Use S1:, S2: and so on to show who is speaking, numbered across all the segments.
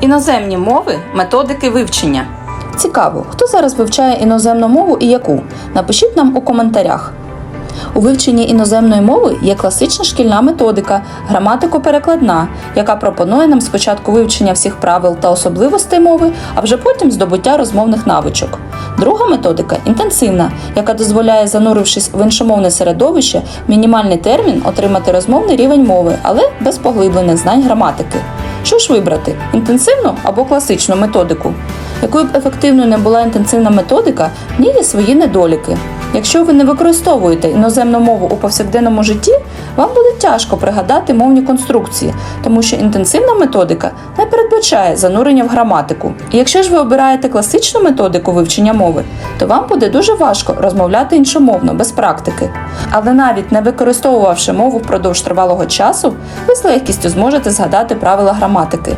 S1: Іноземні мови методики вивчення.
S2: Цікаво, хто зараз вивчає іноземну мову і яку? Напишіть нам у коментарях. У вивченні іноземної мови є класична шкільна методика граматико-перекладна, яка пропонує нам спочатку вивчення всіх правил та особливостей мови, а вже потім здобуття розмовних навичок. Друга методика інтенсивна, яка дозволяє, занурившись в іншомовне середовище, мінімальний термін отримати розмовний рівень мови, але без поглиблених знань граматики. Що ж вибрати інтенсивну або класичну методику? Якою б ефективною не була інтенсивна методика, в ній є свої недоліки. Якщо ви не використовуєте іноземну мову у повсякденному житті, вам буде тяжко пригадати мовні конструкції, тому що інтенсивна методика не передбачає занурення в граматику. І якщо ж ви обираєте класичну методику вивчення мови, то вам буде дуже важко розмовляти іншомовно без практики. Але навіть не використовувавши мову впродовж тривалого часу, ви з легкістю зможете згадати правила граматики.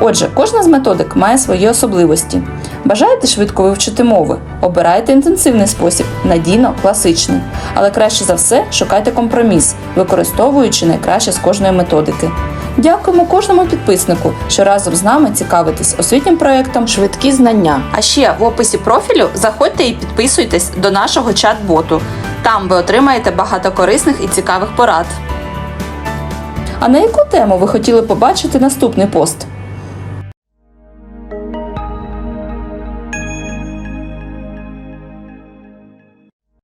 S2: Отже, кожна з методик має свої особливості. Бажаєте швидко вивчити мови? Обирайте інтенсивний спосіб, надійно класичний. Але краще за все шукайте компроміс, використовуючи найкраще з кожної методики. Дякуємо кожному підписнику, що разом з нами цікавитесь освітнім проєктом Швидкі знання.
S1: А ще в описі профілю заходьте і підписуйтесь до нашого чат-боту. Там ви отримаєте багато корисних і цікавих порад.
S2: А на яку тему ви хотіли побачити наступний пост?